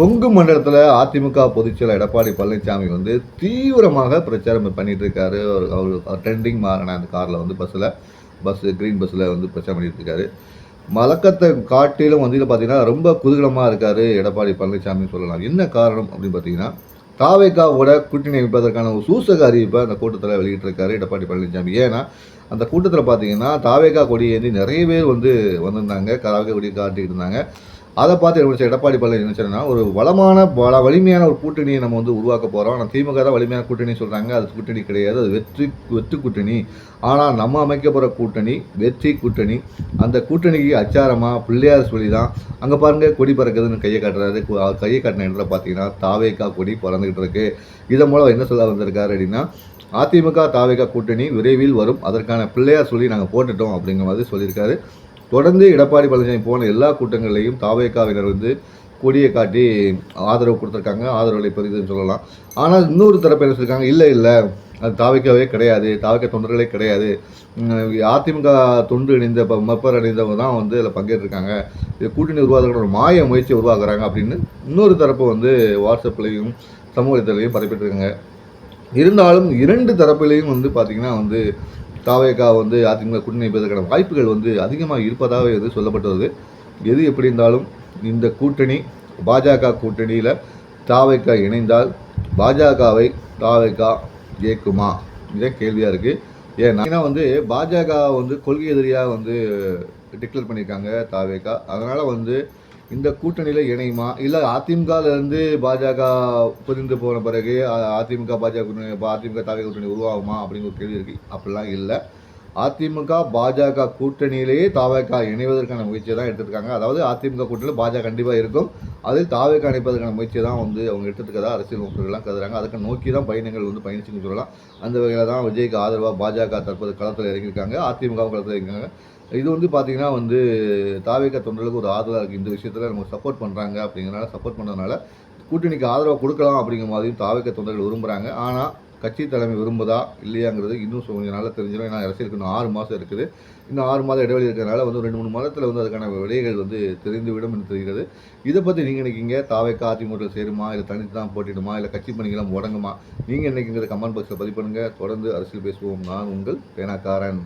கொங்கு மண்டலத்தில் அதிமுக பொதுச்செயலர் எடப்பாடி பழனிசாமி வந்து தீவிரமாக பிரச்சாரம் பண்ணிட்டு இருக்காரு. அவர் அவர் ட்ரெண்டிங் மாறின அந்த காரில் வந்து பஸ்ஸில் பஸ் க்ரீன் பஸ்ஸில் வந்து பிரச்சாரம் பண்ணிட்டு இருக்காரு. மலக்கத்தை காட்டிலும் வந்து பார்த்தீங்கன்னா ரொம்ப குதூகலமாக இருக்கார் எடப்பாடி பழனிசாமின்னு சொல்லலாம். என்ன காரணம் அப்படின்னு பார்த்தீங்கன்னா தாவேக்காவோட கூட்டணி அமைப்பதற்கான ஒரு சூசக அறிவிப்பை அந்த கூட்டத்தில் வெளியிட்டிருக்காரு எடப்பாடி பழனிசாமி ஏன்னா அந்த கூட்டத்தில் பார்த்தீங்கன்னா தாவேக்கா கொடியேந்தி நிறைய பேர் வந்து வந்திருந்தாங்க. தாவேக்கா கொடி காட்டிக்கிட்டு இருந்தாங்க. அதை பார்த்து என்ன எடப்பாடி பழனிசாமி நினைச்சேன்னா ஒரு வளமான பல வலிமையான ஒரு கூட்டணியை நம்ம வந்து உருவாக்க போகிறோம் ஆனால் திமுக தான் வலிமையான கூட்டணி சொல்கிறாங்க அது கூட்டணி கிடையாது. அது வெற்றி வெற்றி கூட்டணி. ஆனால் நம்ம அமைக்க போகிற கூட்டணி வெற்றி கூட்டணி அந்த கூட்டணிக்கு அச்சாரமாக பிள்ளையார் சொல்லி தான் அங்கே பாருங்க கொடி பறக்குதுன்னு கையை காட்டுறாரு. கையை காட்டின இடத்துல பார்த்தீங்கன்னா தாவேக்கா கொடி பறந்துக்கிட்டு இருக்கு. இதன் மூலம் என்ன சொல்ல வந்திருக்காரு அப்படின்னா அதிமுக தாவேக்கா கூட்டணி விரைவில் வரும். அதற்கான பிள்ளையார் சொல்லி நாங்கள் போட்டுட்டோம் அப்படிங்கிற மாதிரி சொல்லியிருக்காரு. தொடர்ந்து எடப்பாடி பழனிசாமி போன எல்லா கூட்டங்களையும் தாவேக்காவினர் வந்து கொடியை காட்டி ஆதரவு கொடுத்துருக்காங்க. ஆதரவுகளை அளிப்பதுன்னு சொல்லலாம். ஆனால் இன்னொரு தரப்பு என்ன சொல்லியிருக்காங்க இல்லை இல்லை. அது தாவைக்காவே கிடையாது. தாவைக்கா தொண்டர்களே கிடையாது. அதிமுக தொண்டு இணைந்த ப- மப்பர் அணிந்தவங்க தான் வந்து இதில் பங்கேற்றிருக்காங்க. இது கூட்டணி உருவாக்குற ஒரு மாய முயற்சி உருவாக்குறாங்க அப்படின்னு இன்னொரு தரப்பு வந்து வாட்ஸ்அப்லேயும் சமூகத்திலையும் பரப்பிட்டுருக்காங்க இருந்தாலும் இரண்டு தரப்புலேயும் வந்து பார்த்திங்கன்னா வந்து தாவேகா வந்து அதிமுக கூட்டணி வைப்பதற்கான வாய்ப்புகள் வந்து அதிகமாக இருப்பதாக வந்து சொல்லப்பட்டுள்ளது. எது எப்படி இருந்தாலும் இந்த கூட்டணி பாஜக கூட்டணியில் தாவேக்கா இணைந்தால் பாஜகவை தாவேக்கா ஜெயிக்குமா இதே கேள்வியாக இருக்குது ஏன்னா ஏன்னா வந்து பாஜக வந்து கொள்கை எதிரியாக வந்து டிக்ளேர் பண்ணியிருக்காங்க தாவேக்கா அதனால் வந்து இந்த கூட்டணியில் இணையுமா? இல்லை அதிமுகலேருந்து பாஜக பிரிந்து போன பிறகு அதிமுக பாஜக கூட்டணி அதிமுக தாவே கூட்டணி உருவாகுமா? அப்படிங்கிற ஒரு கேள்வி இருக்குது அப்படிலாம் இல்லை. அதிமுக பாஜக கூட்டணியிலேயே தாவேக்கா இணைவதற்கான முயற்சியை தான் எடுத்துருக்காங்க. அதாவது அதிமுக கூட்டணியில் பாஜக கண்டிப்பாக இருக்கும். அதில் தாவேக்கா இணைப்பதற்கான முயற்சியை தான் வந்து அவங்க எடுத்துக்கிறதா அரசியல் நோக்கர்கள்லாம் கருதுறாங்க அதுக்கு நோக்கி தான் பயணங்கள் வந்து பயணிச்சுன்னு சொல்லலாம். அந்த வகையில் தான் விஜய்க்கு ஆதரவாக பாஜக தற்போது களத்தில் இறங்கியிருக்காங்க. அதிமுகவும் களத்தில் இறங்கியிருக்காங்க. இது வந்து பார்த்தீங்கன்னா வந்து தாவேக்கா தொண்டர்களுக்கு ஒரு ஆதரவாக இருக்குது இந்த விஷயத்தில் நம்ம சப்போர்ட் பண்ணுறாங்க அப்படிங்கிறனால சப்போர்ட் பண்ணதுனால கூட்டணிக்கு ஆதரவாக கொடுக்கலாம் அப்படிங்கிற மாதிரியும் தாவேக தொண்டர்கள் விரும்புகிறாங்க ஆனால் கட்சி தலைமை விரும்புதா இல்லையாங்கிறது இன்னும் கொஞ்சம் நல்லா தெரிஞ்சிடும் ஏன்னா அரசியலுக்கு இன்னும் ஆறு மாதம் இருக்குது. இன்னும் ஆறு மாதம் இடைவெளி இருக்கிறனால வந்து ரெண்டு மூணு மாதத்தில் வந்து அதுக்கான விடைகள் வந்து தெரிந்துவிடும் என்று தெரிகிறது. இதை பற்றி நீங்கள் நினைக்கிங்க தாவேக்கா அதிமுக சேருமா? இல்லை தனித்து தான் போட்டிடுமா இல்லை கட்சி பணிகளாம் முடங்குமா? நீங்கள் நினைக்கிங்கிறத கமெண்ட் பாக்ஸில் பதிவு பண்ணுங்கள் தொடர்ந்து அரசியல் பேசுவோம். நான் உங்கள் பேனாக்காரன்.